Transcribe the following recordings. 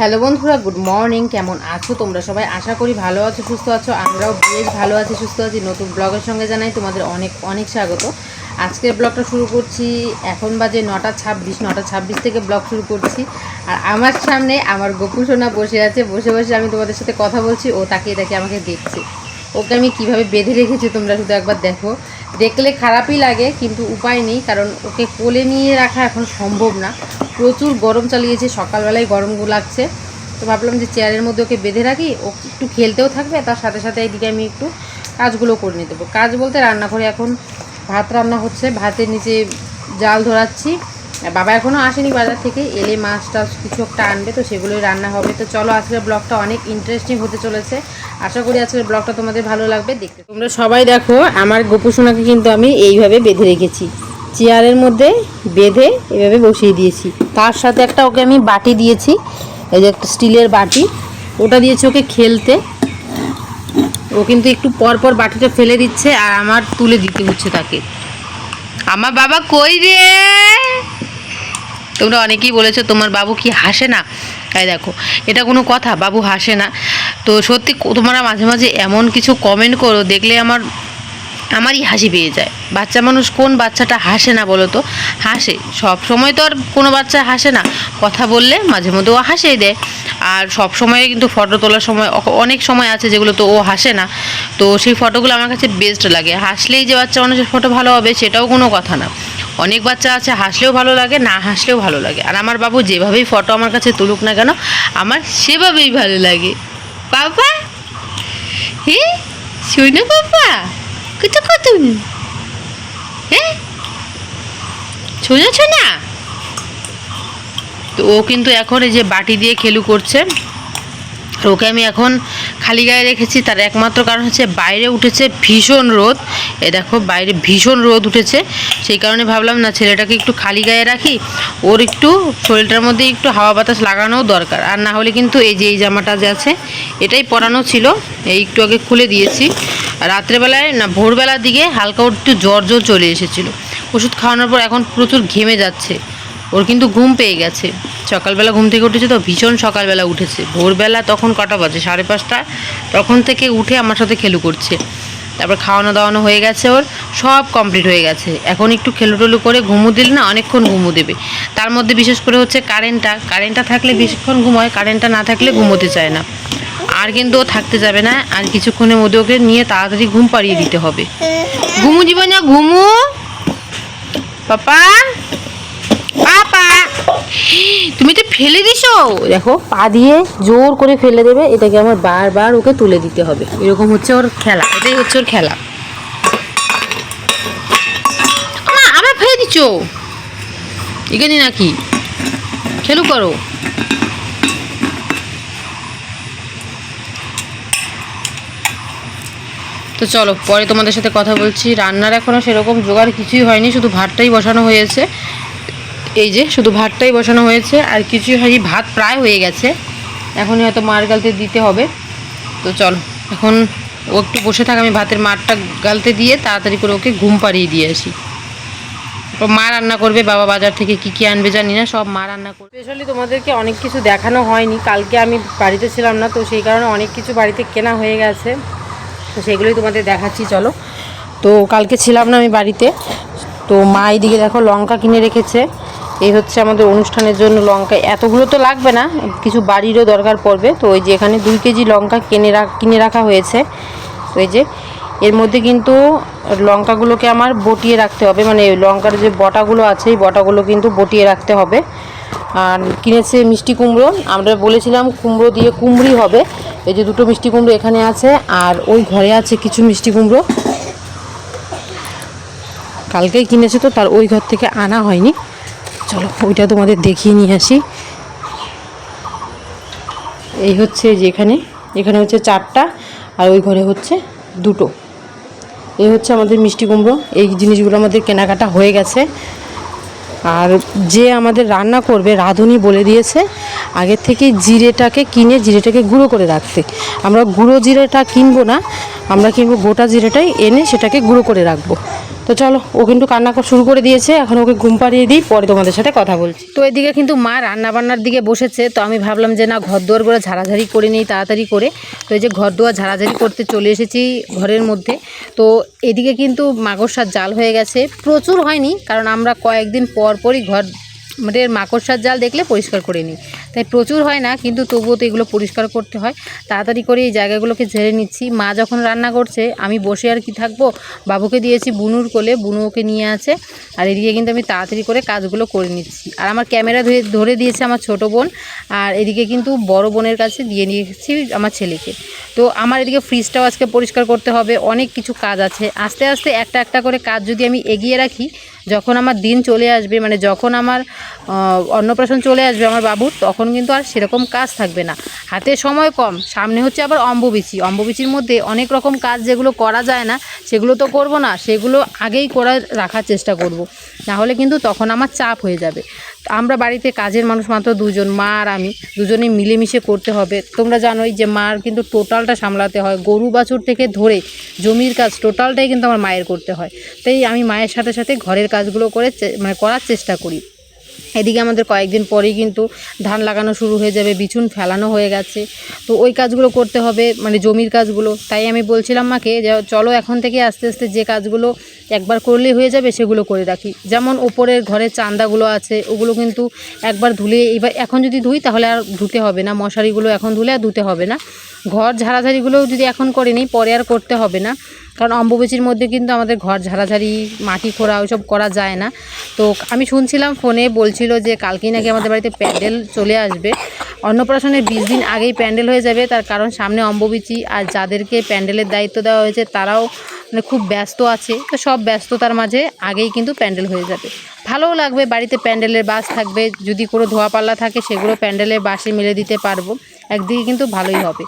Hello বন্ধুরা, good morning. কেমন আছো তোমরা সবাই? আশা করি ভালো আছো, সুস্থ আছো। আমরাও বেশ ভালো আছি, সুস্থ আছি। নতুন ব্লগের সঙ্গে জানাই তোমাদের অনেক অনেক স্বাগত। আজকের ব্লগটা শুরু করছি, এখন বাজে নটা ছাব্বিশ নটা ছাব্বিশ থেকে ব্লগ শুরু করছি। আর আমার সামনে আমার গোপু সোনা বসে আছে। বসে বসে আমি তোমাদের সাথে কথা বলছি। ও তাকিয়ে তাকিয়ে আমাকে দেখছে। ওকে আমি কীভাবে বেঁধে রেখেছি তোমরা শুধু একবার দেখো। দেখলে খারাপই লাগে, কিন্তু উপায় নেই, কারণ ওকে কোলে নিয়ে রাখা এখন সম্ভব না। প্রচুর গরম চালিয়েছে, সকালবেলায় গরম লাগছে তো ভাবলাম যে চেয়ারের মধ্যে ওকে বেঁধে রাখি, ও একটু খেলতেও থাকবে তার সাথে সাথে এইদিকে আমি একটু কাজগুলো করে নিতে দেবো। কাজ বলতে রান্নাঘরে এখন ভাত রান্না হচ্ছে, ভাতের নিচে জাল ধরাচ্ছি। বাবা এখনও আসেনি বাজার থেকে, এলে মাছ টাছ কিছু একটা আনবে, তো সেগুলোই রান্না হবে। তো চলো আজকের ব্লগটা অনেক ইন্টারেস্টিং হতে চলেছে। আশা করি আজকের ব্লগটা তোমাদের ভালো লাগবে। দেখতে তোমরা সবাই দেখো, আমার গোপুসোনাকে কিন্তু আমি এইভাবে বেঁধে রেখেছি। চেয়ারের মধ্যে বেঁধে এভাবে বসিয়ে দিয়েছি। তার সাথে একটা ওকে আমি বাটি দিয়েছি, এই যে একটা স্টিলের বাটি। ওটা দিয়েছি ওকে খেলতে। ও কিন্তু একটু পর পর বাটিটা ফেলে দিচ্ছে আর আমার তুলে দিতে হচ্ছে তাকে। আমার বাবা কই রে? তোমরা অনেকেই বলেছ, তোমার বাবু কি হাসে না? তাই দেখো, এটা কোনো কথা, বাবু হাসে না। তো সত্যি তোমরা মাঝে মাঝে এমন কিছু কমেন্ট করো, দেখলে আমার, আমারই হাসি পেয়ে যায়। বাচ্চা মানুষ কোন বাচ্চাটা হাসে না বলো তো? হাসে। সব সময় তো আর কোনো বাচ্চা হাসে না। কথা বললে মাঝে মধ্যে ও হাসেই দেয়। আর সব সময় কিন্তু ফটো তোলার সময় অনেক সময় আছে যেগুলো তো ও হাসে না। তো সেই ফটোগুলো আমার কাছে বেস্ট লাগে। হাসলেই যে বাচ্চা মানুষের ফটো ভালো হবে, সেটাও কোনো কথা না। অনেক বাচ্চা আছে, হাসলেও ভালো লাগে, না হাসলেও ভালো লাগে। আর আমার বাবু যেভাবেই ফটো আমার কাছে তুলুক না কেন, আমার সেভাবেই ভালো লাগে। বাবা! হে, শোনো বাবা, কত কত? হ্যাঁ না তো ও কিন্তু এখন এই যে বাটি দিয়ে খেলু করছে। আর ওকে আমি এখন খালি গায়ে রেখেছি, তার একমাত্র কারণ হচ্ছে বাইরে উঠেছে ভীষণ রোদ। এ দেখো, বাইরে ভীষণ রোদ উঠেছে, সেই কারণে ভাবলাম, না, ছেলেটাকে একটু খালি গায়ে রাখি, ওর একটু শরীরটার মধ্যে একটু হাওয়া বাতাস লাগানোও দরকার। আর না হলে কিন্তু এই যে, এই জামাটা যে আছে, এটাই পরানো ছিল, এই একটু আগে খুলে দিয়েছি। রাত্রেবেলায়, না, ভোরবেলার দিকে হালকা ওর একটু জ্বর জ্বর চলে এসেছিল। ওষুধ খাওয়ানোর পর এখন প্রচুর ঘেমে যাচ্ছে, ওর কিন্তু ঘুম পেয়ে গেছে। সকালবেলা ঘুম থেকে উঠেছে তো, ভীষণ সকালবেলা উঠেছে। ভোরবেলা তখন কটা বাজে? সাড়ে পাঁচটা। তখন থেকে উঠে আমার সাথে খেলু করছে। তারপর খাওয়ানো দাওয়ানো হয়ে গেছে ওর, সব কমপ্লিট হয়ে গেছে। এখন একটু খেলু টেলু করে ঘুমু দিলে না অনেকক্ষণ ঘুমু দেবে। তার মধ্যে বিশেষ করে হচ্ছে কারেন্টটা কারেন্টটা থাকলে বেশিক্ষণ ঘুমোয় কারেন্টটা না থাকলে ঘুমোতে চায় না। আর কিন্তু ও থাকতে যাবে না, আর কিছুক্ষণের মধ্যে ওকে নিয়ে তাড়াতাড়ি ঘুম পাড়িয়ে দিতে হবে। ঘুমু জীবন, ঘুমু। পাপা। তুমি তো ফেলে দিছো। দেখো, পা দিয়ে জোর করে ফেলে দেবে, এটাকে আমার বারবার ওকে তুলে দিতে হবে। এরকম হচ্ছে ওর খেলা, এটাই হচ্ছে ওর খেলা। আবার ফেলে দিছো। এখানে নাকি? খেলু করো। তো চলো, পরে তোমাদের সাথে কথা বলছি। রান্নার এখনও সেরকম জোগাড় কিছুই হয়নি, শুধু ভাতটাই বসানো হয়েছে। এই যে, শুধু ভাতটাই বসানো হয়েছে, আর কিছু হয়নি ভাত প্রায় হয়ে গেছে। এখনই হয়তো মার গালতে দিতে হবে। তো চলো, এখন ও একটু বসে থাক, আমি ভাতের মারটা গালতে দিয়ে তাড়াতাড়ি করে ওকে ঘুম পাড়িয়ে দিয়ে আসি। তো মা রান্না করবে, বাবা বাজার থেকে কি কি আনবে জানি না, সব মা রান্না করবে। স্পেশালি তোমাদেরকে অনেক কিছু দেখানো হয়নি, কালকে আমি বাড়িতে ছিলাম না, তো সেই কারণে অনেক কিছু বাড়িতে কেনা হয়ে গেছে। তো সেগুলোই তোমাদের দেখাচ্ছি, চলো। তো কালকে ছিলাম না আমি বাড়িতে, তো মা এইদিকে দেখো লঙ্কা কিনে রেখেছে। এই হচ্ছে আমাদের অনুষ্ঠানের জন্য লঙ্কা। এতগুলো তো লাগবে না, কিছু বাড়িরও দরকার পড়বে। তো ওই যে এখানে দুই কেজি লঙ্কা কিনে রাখ কিনে রাখা হয়েছে। ওই যে, এর মধ্যে কিন্তু লঙ্কাগুলোকে আমার বটিয়ে রাখতে হবে। মানে লঙ্কার যে বটাগুলো আছে, এই বটাগুলো কিন্তু বটিয়ে রাখতে হবে। আর কিনেছে মিষ্টি কুমড়ো। আমরা বলেছিলাম কুমড়ো দিয়ে কুমড়ি হবে। এই যে দুটো মিষ্টি কুমড়ো এখানে আছে, আর ওই ঘরে আছে কিছু মিষ্টি কুমড়ো। কালকেই কিনেছে তো, তার ওই ঘর থেকে আনা হয়নি। চলো, ওইটা তোমাদের দেখিয়ে নিয়ে আসি। এই হচ্ছে যেখানে এখানে হচ্ছে চারটা আর ওই ঘরে হচ্ছে দুটো। এই হচ্ছে আমাদের মিষ্টি কুমড়ো, এই জিনিসগুলো আমাদের কেনাকাটা হয়ে গেছে। আর যে আমাদের রান্না করবে, রাঁধুনি বলে দিয়েছে আগের থেকে জিরেটাকে কিনে জিরেটাকে গুঁড়ো করে রাখতে। আমরা গুঁড়ো জিরেটা কিনবো না, আমরা কিনবো গোটা জিরেটাই এনে সেটাকে গুঁড়ো করে রাখব। তো চলো, ও কিন্তু কান্না শুরু করে দিয়েছে, এখন ওকে ঘুম পাড়িয়ে দিই, পরে তোমাদের সাথে কথা বলছি। তো এদিকে কিন্তু মা রান্নাবান্নার দিকে বসেছে, তো আমি ভাবলাম যে না ঘর দুয়ার করে ঝাড়াঝাড়ি করে নিই, তাড়াতাড়ি করে। তো এই যে ঘর দুয়ার ঝাড়াঝাড়ি করতে চলে এসেছি ঘরের মধ্যে। তো এদিকে কিন্তু মাকড়সার জাল হয়ে গেছে, প্রচুর হয়নি, কারণ আমরা কয়েকদিন পর পরই ঘর মানে মাকড়সার জাল দেখলে পরিষ্কার করে নিই। তাই প্রচুর হয় না, কিন্তু তবুও তো এগুলো পরিষ্কার করতে হয়। তাড়াতাড়ি করে এই জায়গাগুলোকে ঝেড়ে নিচ্ছি। মা যখন রান্না করছে, আমি বসে আর কি থাকব? বাবুকে দিয়েছি বুনুর কোলে, বুনু ওকে নিয়ে আছে। আর এদিকে কিন্তু আমি তাড়াতাড়ি করে কাজগুলো করে নিচ্ছি। আর আমার ক্যামেরা ধরে ধরে দিয়েছে আমার ছোট বোন। আর এদিকে কিন্তু বড় বোনের কাছে দিয়ে নিয়েছি আমার ছেলেকে। তো আমার এদিকে ফ্রিজটাও আজকে পরিষ্কার করতে হবে। অনেক কিছু কাজ আছে। আস্তে আস্তে একটা একটা করে কাজ যদি আমি এগিয়ে রাখি, যখন আমার দিন চলে আসবে মানে যখন আমার অন্নপ্রাশন চলে আসবে আমার বাবুর, তখন কিন্তু আর সেরকম কাজ থাকবে না। হাতে সময় কম, সামনে হচ্ছে আবার অম্বুবিচি। অম্বুবিচির মধ্যে অনেক রকম কাজ যেগুলো করা যায় না, সেগুলো তো করব না, সেগুলো আগেই করে রাখার চেষ্টা করব। না হলে কিন্তু তখন আমার চাপ হয়ে যাবে। আমরা বাড়িতে কাজের মানুষ মাত্র দুজন, মা আর আমি। দুজনেই মিলেমিশে করতে হবে। তোমরা জানোই যে মার কিন্তু টোটালটা সামলাতে হয়। গরু বাছুর থেকে ধরে জমির কাজ টোটালটাই কিন্তু আমার মায়ের করতে হয়। তাই আমি মায়ের সাথে সাথে ঘরের কাজগুলো করে মানে করার চেষ্টা করি। এদিকে আমাদের কয়েকদিন পরেই কিন্তু ধান লাগানো শুরু হয়ে যাবে, বিছুন ফেলানো হয়ে গেছে। তো ওই কাজগুলো করতে হবে মানে জমির কাজগুলো। তাই আমি বলছিলাম মাকে যে চলো এখন থেকে আস্তে আস্তে যে কাজগুলো একবার করলেই হয়ে যাবে সেগুলো করে রাখি। যেমন ওপরের ঘরের চান্দাগুলো আছে, ওগুলো কিন্তু একবার ধুলে এবার এখন যদি ধুই তাহলে আর ধুতে হবে না। মশারিগুলো এখন ধুলে আর ধুতে হবে না। ঘর ঝাড়াঝাড়িগুলোও যদি এখন করে নিই পরে আর করতে হবে না। কারণ অম্বুবাচীর মধ্যে কিন্তু আমাদের ঘর ঝাড়াঝাড়ি, মাটি খোঁড়া, ওইসব করা যায় না। তো আমি শুনছিলাম ফোনে বলছিল যে কালকেই নাকি আমাদের বাড়িতে প্যান্ডেল চলে আসবে। অন্নপ্রাশনের বিশ দিন আগেই প্যান্ডেল হয়ে যাবে, তার কারণ সামনে অম্বুবিচি আর যাদেরকে প্যান্ডেলের দায়িত্ব দেওয়া হয়েছে তারাও মানে খুব ব্যস্ত আছে। তো সব ব্যস্ততার মাঝে আগেই কিন্তু প্যান্ডেল হয়ে যাবে। ভালোও লাগবে, বাড়িতে প্যান্ডেলের বাস থাকবে, যদি কোনো ধোয়া পাল্লা থাকে সেগুলো প্যান্ডেলের বাসে মেলে দিতে পারব, একদিকে কিন্তু ভালোই হবে।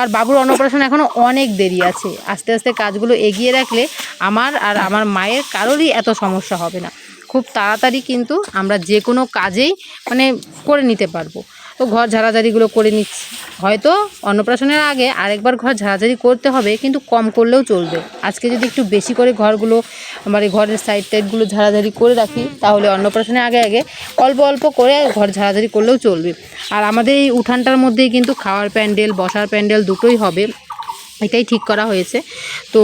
আর বাবুর অন্নপ্রাশন এখনও অনেক দেরি আছে, আস্তে আস্তে কাজগুলো এগিয়ে রাখলে আমার আর আমার মায়ের কারোরই এত সমস্যা হবে না। খুব তাড়াতাড়ি কিন্তু আমরা যে কোনো কাজেই মানে করে নিতে পারব। তো ঘর ঝাড়াঝাড়িগুলো করে নিচ্ছি। হয়তো অন্নপ্রাশনের আগে আরেকবার ঘর ঝাড়াঝাড়ি করতে হবে, কিন্তু কম করলেও চলবে। আজকে যদি একটু বেশি করে ঘরগুলো মানে ঘরের সাইড টাইডগুলো ঝাড়াঝাড়ি করে রাখি, তাহলে অন্নপ্রাশনের আগে আগে অল্প অল্প করে ঘর ঝাড়াঝাড়ি করলেও চলবে। আর আমাদের এই উঠানটার মধ্যেই কিন্তু খাওয়ার প্যান্ডেল, বসার প্যান্ডেল দুটোই হবে। এটাই ঠিক করা হয়েছে। তো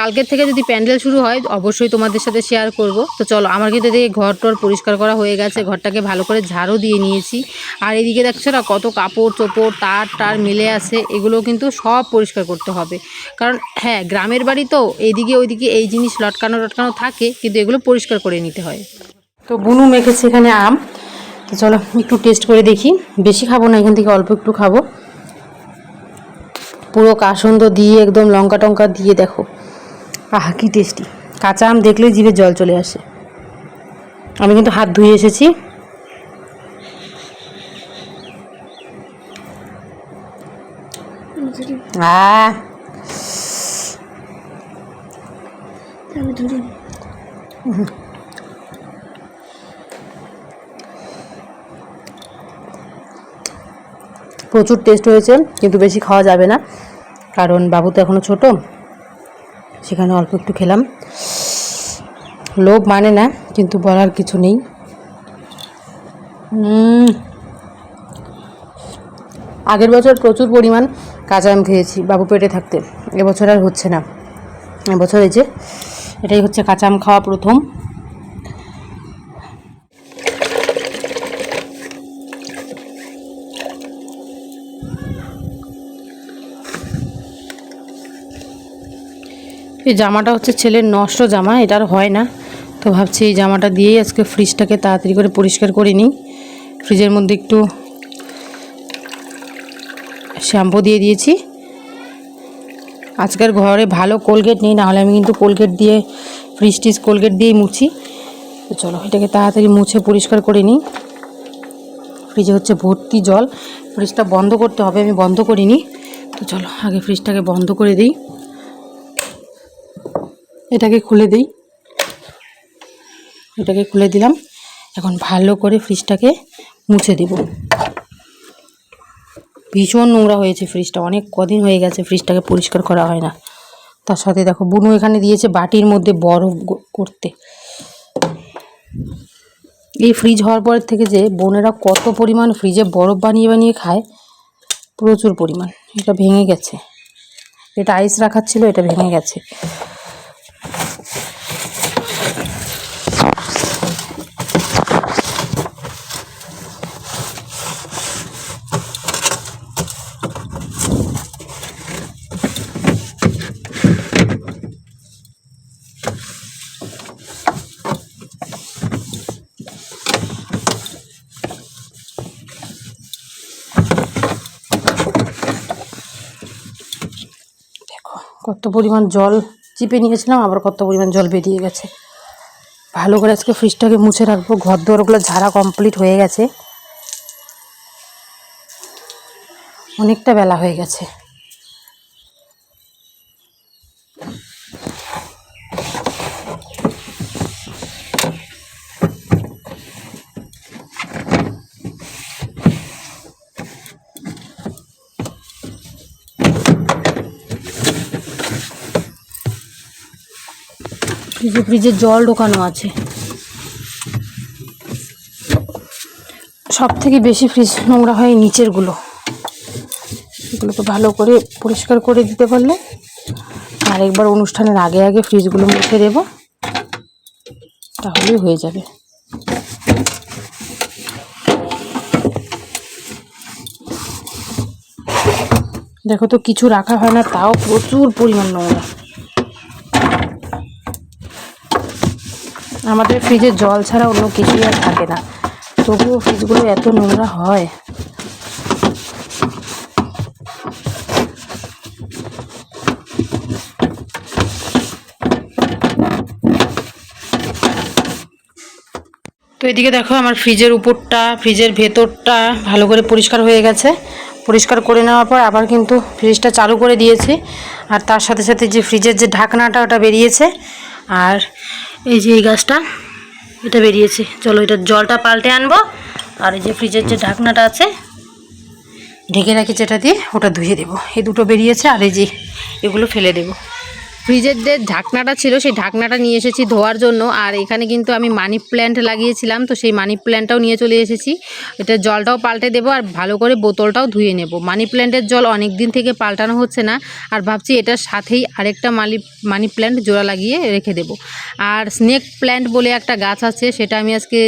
কালকের থেকে যদি প্যান্ডেল শুরু হয়, অবশ্যই তোমাদের সাথে শেয়ার করব। তো চলো, আমার কিন্তু এদিকে ঘর টর পরিষ্কার করা হয়ে গেছে, ঘরটাকে ভালো করে ঝাড়ু দিয়ে নিয়েছি। আর এদিকে দেখছ না, কত কাপড় চোপড়, তার টার মিলে আছে এগুলো কিন্তু সব পরিষ্কার করতে হবে। কারণ হ্যাঁ গ্রামের বাড়ি তো এইদিকে ওইদিকে এই জিনিস লটকানো লটকানো থাকে, কিন্তু এগুলো পরিষ্কার করে নিতে হয়। তো বুনু মেখেছে এখানে আম। তো চলো, একটু টেস্ট করে দেখি। বেশি খাব না, এখান থেকে অল্প একটু খাব। পুরো কাসন্দ দিয়ে, একদম লঙ্কা টঙ্কা দিয়ে, দেখো। আহা কি টেস্টি কাঁচা আম দেখলে জিভে জল চলে আসে। আমি কিন্তু হাত ধুয়ে এসেছি। প্রচুর টেস্ট হয়েছে কিন্তু বেশি খাওয়া যাবে না। কারণ বাবু তো এখনও ছোট। সেখানে অল্প একটু খেলাম। লোভ মানে না, কিন্তু বলার কিছু নেই। আগের বছর প্রচুর পরিমাণ কাঁচা আম খেয়েছি বাবু পেটে থাকতে। এবছর আর হচ্ছে না। এবছর এই যে, এটাই হচ্ছে কাঁচা আম খাওয়া প্রথম। এই জামাটা হচ্ছে ছেলের নষ্ট জামা, এটা আর হয় না। তো ভাবছি এই জামাটা দিয়েই আজকে ফ্রিজটাকে তাড়াতাড়ি করে পরিষ্কার করে নিই। ফ্রিজের মধ্যে একটু শ্যাম্পু দিয়ে দিয়েছি। আজকের ঘরে ভালো কোলগেট নেই নাহলে আমি কিন্তু কোলগেট দিয়ে ফ্রিজ টিজ কোলগেট দিয়েই মুছি। তো চলো, এটাকে তাড়াতাড়ি মুছে পরিষ্কার করে নিই। ফ্রিজে হচ্ছে ভর্তি জল। ফ্রিজটা বন্ধ করতে হবে, আমি বন্ধ করিনি। তো চলো, আগে ফ্রিজটাকে বন্ধ করে দিই। এটাকে খুলে দিই। এটাকে খুলে দিলাম। এখন ভালো করে ফ্রিজটাকে মুছে দেব। ভীষণ নোংরা হয়েছে ফ্রিজটা। অনেক কদিন হয়ে গেছে ফ্রিজটাকে পরিষ্কার করা হয় না। তার সাথে দেখো, বুনু এখানে দিয়েছে বাটির মধ্যে বরফ করতে। এই ফ্রিজ হওয়ার পর থেকে যে বোনেরা কত পরিমাণ ফ্রিজে বরফ বানিয়ে বানিয়ে খায়, প্রচুর পরিমাণ। এটা ভেঙে গেছে। এটা আইস রাখার ছিল, এটা ভেঙে গেছে। কত পরিমাণ জল চিপে নিয়েছিলাম, আবার কত পরিমাণ জল বেরিয়ে গেছে। ভালো করে আজকে ফ্রিজটাকে মুছে রাখব। ঘর দোয়ারগুলো ঝাড়া কমপ্লিট হয়ে গেছে। অনেকটা বেলা হয়ে গেছে। ফ্রিজে ফ্রিজে জল ঢোকানো আছে। সব থেকে বেশি ফ্রিজ নোংরা হয় নিচেরগুলো। এগুলোকে ভালো করে পরিষ্কার করে দিতে পারলে আর একবার অনুষ্ঠানের আগে আগে ফ্রিজগুলো মুছে দেব, তাহলেই হয়ে যাবে। দেখো তো কিছু রাখা হয় না, তাও প্রচুর পরিমাণ নোংরা। আমাদের ফ্রিজে জল ছাড়া অন্য কিছুই আর থাকে না। তবুও ফ্রিজগুলো এত নোংরা হয়। তো এদিকে দেখো আমার ফ্রিজের উপরটা ফ্রিজের ভেতরটা ভালো করে পরিষ্কার হয়ে গেছে। পরিষ্কার করে নেওয়ার পর আবার কিন্তু ফ্রিজটা চালু করে দিয়েছি। আর তার সাথে সাথে যে ফ্রিজের যে ঢাকনাটা ওটা বেরিয়েছে। আর এই যে এই গাছটা, এটা বেরিয়েছে। চলো, এটা জলটা পাল্টে আনব। আর এই যে ফ্রিজের যে ঢাকনাটা আছে, ঢেকে রাখি যেটা দিয়ে, ওটা ধুয়ে দেবো। এই দুটো বেরিয়েছে, আর এই যে এগুলো ফেলে দেবো। ফ্রিজের যে ঢাকনাটা ছিল, সেই ঢাকনাটা নিয়ে এসেছি ধোয়ার জন্য। আর এখানে কিন্তু আমি মানি প্ল্যান্ট লাগিয়েছিলাম, তো সেই মানি প্ল্যান্টটাও নিয়ে চলে এসেছি। এটা জলটাও পাল্টে দেবো আর ভালো করে বোতলটাও ধুয়ে নেব। মানি প্ল্যান্টের জল অনেক দিন থেকে পাল্টানো হচ্ছে না, আর ভাবছি এটার সাথেই আরেকটা মালি, মানি প্ল্যান্ট জোড়া লাগিয়ে রেখে দেব। আর স্নেক প্ল্যান্ট বলে একটা গাছ আছে, সেটা আমি আজকে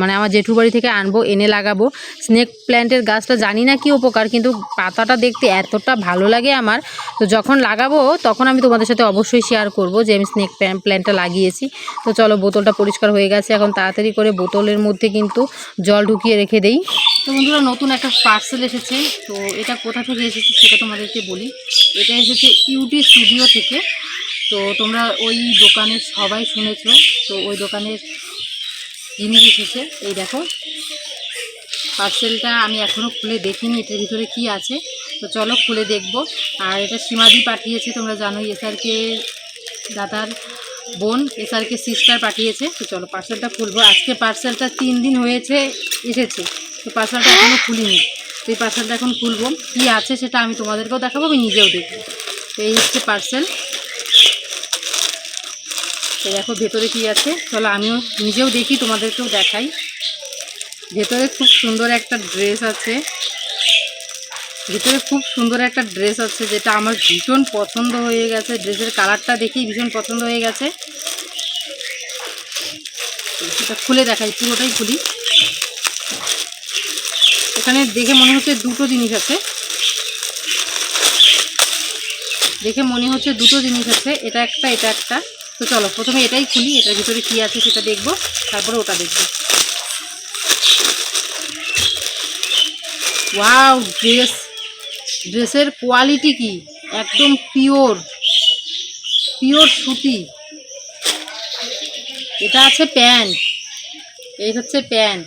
মানে আমার জেঠুর বাড়ি থেকে আনব, এনে লাগাবো। স্নেক প্ল্যান্টের গাছটা জানি না কি উপকার, কিন্তু পাতাটা দেখতে এতটা ভালো লাগে আমার। তো যখন লাগাবো, তখন আমি তোমাদের সাথে অবশ্যই শেয়ার করব যে আমি স্নেক প্ল্যান্টটা লাগিয়েছি। তো চলো বোতলটা পরিষ্কার হয়ে গেছে। এখন তাড়াতাড়ি করে বোতলের মধ্যে কিন্তু জল ঢুকিয়ে রেখে দেই। তো বন্ধুরা, নতুন একটা পার্সেল এসেছে। তো এটা কোথা থেকে এসেছে সেটা তোমাদেরকে বলি। এটা এসেছে ইউটি স্টুডিও থেকে। তো তোমরা ওই দোকানের সবাই শুনেছো। তো ওই দোকানের জিনিস এসেছে। এই দেখো পার্সেলটা আমি এখনও খুলে দেখিনি। এটার ভিতরে কি আছে? তো চলো খুলে দেখব। আর এটা সীমাদি পাঠিয়েছে, তোমরা জানোই এসআরকে দাদার বোন এসআরকে সিস্টার পাঠিয়েছে। তো চলো পার্সেলটা খুলবো। আজকে পার্সেলটা তিন দিন হয়েছে, এসেছে। তো পার্সেলটা এখনও খুলিনি। তো এই পার্সেলটা এখন খুলবো। কি আছে সেটা আমি তোমাদেরকেও দেখাবো, আমি নিজেও দেখব। তো এই হচ্ছে পার্সেল তো দেখো ভেতরে কি আছে। চলো আমিও নিজেও দেখি, তোমাদেরকেও দেখাই। ভেতরে খুব সুন্দর একটা ড্রেস আছে। ভেতরে খুব সুন্দর একটা ড্রেস আছে যেটা আমার ভীষণ পছন্দ হয়ে গেছে। ড্রেসের কালারটা দেখেই ভীষণ পছন্দ হয়ে গেছে। সেটা খুলে দেখাই, পুরোটাই খুলি। এখানে দেখে মনে হচ্ছে দুটো জিনিস আছে। দেখে মনে হচ্ছে দুটো জিনিস আছে, এটা একটা এটা একটা। তো চলো, প্রথমে এটাই খুলি, এটার ভিতরে কী আছে সেটা দেখব, তারপরে ওটা দেখব। ওয়াও ড্রেস ড্রেসের কোয়ালিটি কি? একদম পিওর। পিওর সুতি। এটা আছে প্যান্ট। এই হচ্ছে প্যান্ট।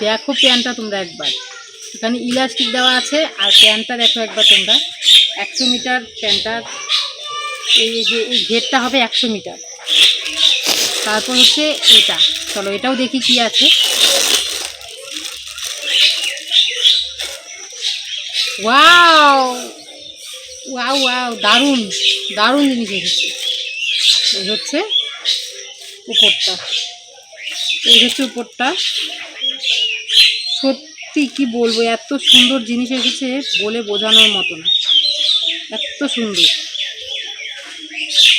দেখো প্যান্টটা তোমরা একবার। এখানে ইলাস্টিক দেওয়া আছে, আর প্যান্টটা দেখো একবার তোমরা। একশো মিটার প্যান্টটার এই যে, এই ঘেরটা হবে একশো মিটার। তারপর হচ্ছে এটা। চলো এটাও দেখি কি আছে। ওয়াও ওয়াও ওয়াও দারুণ দারুণ জিনিস এসেছে। এই হচ্ছে উপরটা। এই হচ্ছে উপরটা। সত্যি কি বলব, এত সুন্দর জিনিস এসেছে বলে বোঝানোর মতো না। এত সুন্দর।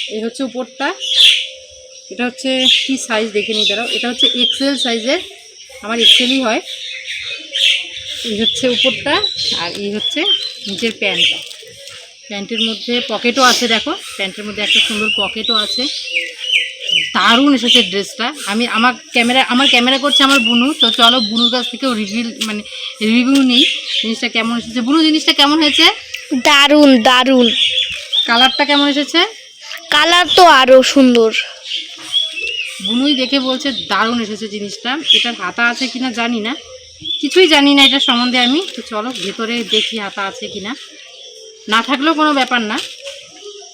এই হচ্ছে উপরটা। এটা হচ্ছে কি সাইজ দেখে নিই, দাঁড়াও। এটা হচ্ছে এক্সেল সাইজের আমার এক্সেলই হয়। এই হচ্ছে উপরটা আর এই হচ্ছে নিচের প্যান্টটা। প্যান্টের মধ্যে পকেটও আছে দেখো প্যান্টের মধ্যে একটা সুন্দর পকেটও আছে। দারুণ এসেছে ড্রেসটা। আমি আমার ক্যামেরা আমার ক্যামেরা করছে আমার বুনু তো চলো বুনুর কাছ থেকেও রিভিল মানে রিভিউ নিই জিনিসটা কেমন এসেছে। বুনু জিনিসটা কেমন হয়েছে? দারুণ দারুণ। কালারটা কেমন এসেছে? কালার তো আরও সুন্দর। বুনুই দেখে বলছে দারুণ এসেছে জিনিসটা। এটার হাতা আছে কিনা জানি না। কিছুই জানি না এটার সম্বন্ধে আমি। তো চলো, ভেতরে দেখি হাতা আছে কিনা। না থাকলেও কোনো ব্যাপার না।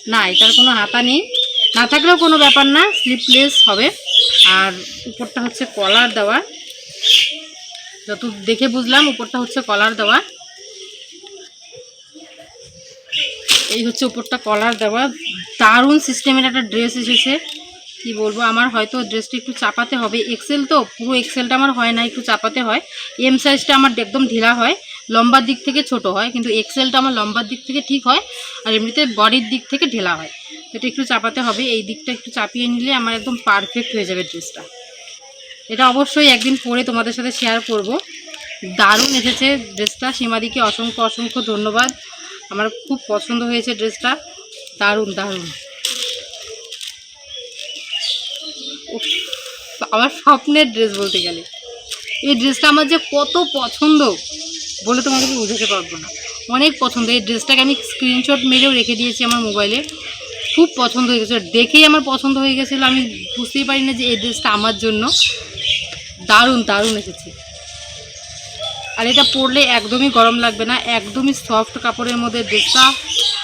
না, এটার কোনো হাতা নেই। না থাকলেও কোনো ব্যাপার না স্লিপলেস হবে। আর উপরটা হচ্ছে কলার দেওয়া। যত দেখে বুঝলাম, উপরটা হচ্ছে কলার দেওয়া। এই হচ্ছে উপরটা কলার দেওয়া। দারুণ সিস্টেমের একটা ড্রেস এসেছে। কি বলব, আমার হয়তো ড্রেসটা একটু চাপাতে হবে। এক্সেল তো, পুরো এক্সেলটা আমার হয় না, একটু চাপাতে হয়। এম সাইজটা আমার একদম ঢিলা হয়, লম্বার দিক থেকে ছোট হয়, কিন্তু এক্সেলটা আমার লম্বার দিক থেকে ঠিক হয় আর এমনিতে বডির দিক থেকে ঢেলা হয়। এটা একটু চাপাতে হবে, এই দিকটা একটু চাপিয়ে নিলে আমার একদম পারফেক্ট হয়ে যাবে ড্রেসটা এটা অবশ্যই একদিন পরে তোমাদের সাথে শেয়ার করব। দারুণ এসেছে ড্রেসটা সীমাদিকে অসংখ্য অসংখ্য ধন্যবাদ। আমার খুব পছন্দ হয়েছে ড্রেসটা দারুণ দারুণ। আমার স্বপ্নের ড্রেস বলতে গেলে। এই ড্রেসটা আমার যে কত পছন্দ বলে তোমাকে বোঝাতে পারব না। অনেক পছন্দ। এই ড্রেসটাকে আমি স্ক্রিনশট মেরেও রেখে দিয়েছি আমার মোবাইলে খুব পছন্দ হয়ে গেছিল দেখেই আমার পছন্দ হয়ে গেছিল। আমি বুঝতেই পারি না যে এই ড্রেসটা আমার জন্য। দারুণ দারুণ এসেছে। আর এটা পরলে একদমই গরম লাগবে না। একদমই সফট কাপড়ের মধ্যে ড্রেসটা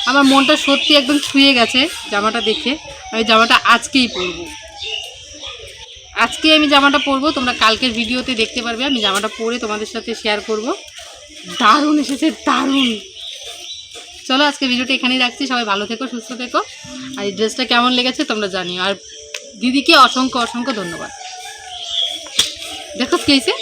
আমার মনটা সত্যি একদম ছুঁয়ে গেছে জামাটা দেখে। আমি জামাটা আজকেই পরবো। আজকে আমি জামাটা পরবো, তোমরা কালকের ভিডিওতে দেখতে পারবে, আমি জামাটা পরে তোমাদের সাথে শেয়ার করব। দারুণ এসেছে, দারুণ। চলো আজকে ভিডিওটা এখানেই রাখছি, সবাই ভালো থেকো, সুস্থ থেকো। আর এই ড্রেসটা কেমন লেগেছে তোমরা জানিও। আর দিদিকে অসংখ্য অসংখ্য ধন্যবাদ। দেখো কি হয়েছে?